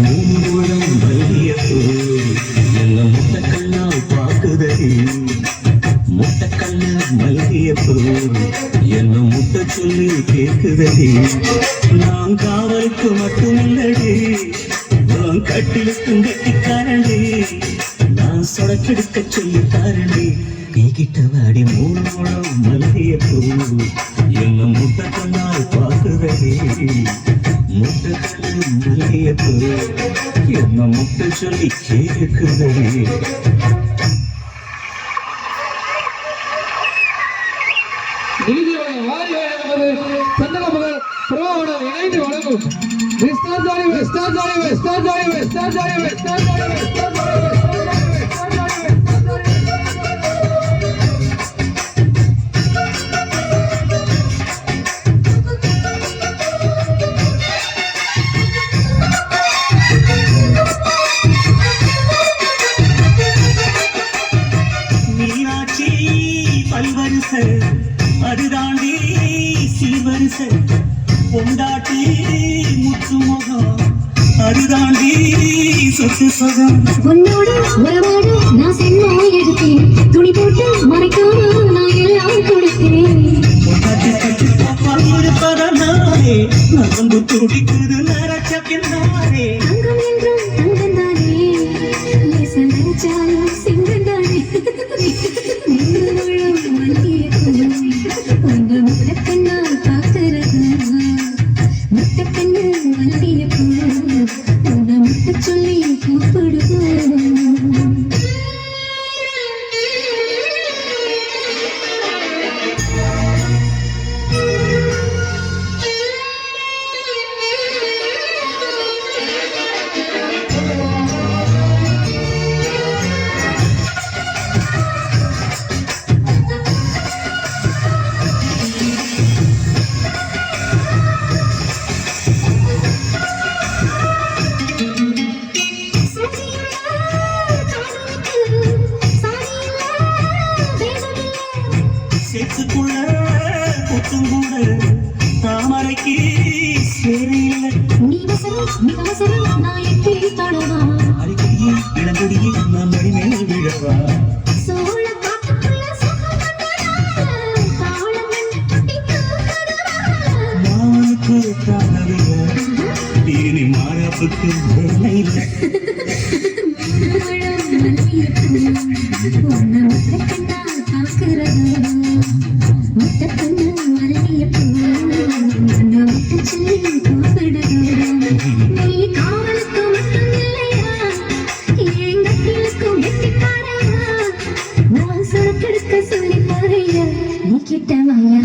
மூங்குளம் வலிய என்ன முட்டக்கண்ணா பார்க்குதடி முட்டக்கண்ணா மல்கிய என்ன முட்ட சொல்லி கேட்குதடி நான் காவலுக்கு மட்டுமில்லடி நான் கட்டிலுக்கும் கட்டிக்காரண்டி நான் சொடக்கெடுக்க சொல்லி தாரண்டி நீக்கிட்டவாடி மூணு மூலம் மல்கிய என்ன முட்டக்கண்ணால் பார்க்குதடி முட்டை கண்ணு என்ன முட்டை சொல்லி கேக்குதடி நீதியோட வாரி வழங்குவது சந்தனமகர் இணைந்து வழங்கும் வெஸ்டர் ஜாலி வெஸ்டர் ஜாலி வெஸ்டர் ஜாலி பல்வரிச அதுதாண்டி சீவரிச பொண்டாட்டி முத்துமுகம் அதுதாண்டி சொத்து சுகம். உன்னோட உறவாட நான் சென்னை எடுத்தேன். துணி போட்டு மறைக்காம நான் எல்லாம் கொடுத்தேன். பொண்டாட்டி கட்டி பாப்பால் இருப்பதனாலே நரம்பு துடிக்குது சேத்துக்குள்ள குத்தும் கூட தாமரைக்கு சேரையில்லை அடிக்கடியே இளங்கடியே நான் மடி மேல் விழவா. மானுக்கு தானவில்லை. இனி மாறாப்புக்கு வேலை இல்லை. சொல்லி பாருங்க. நீ கிட்ட வாயா.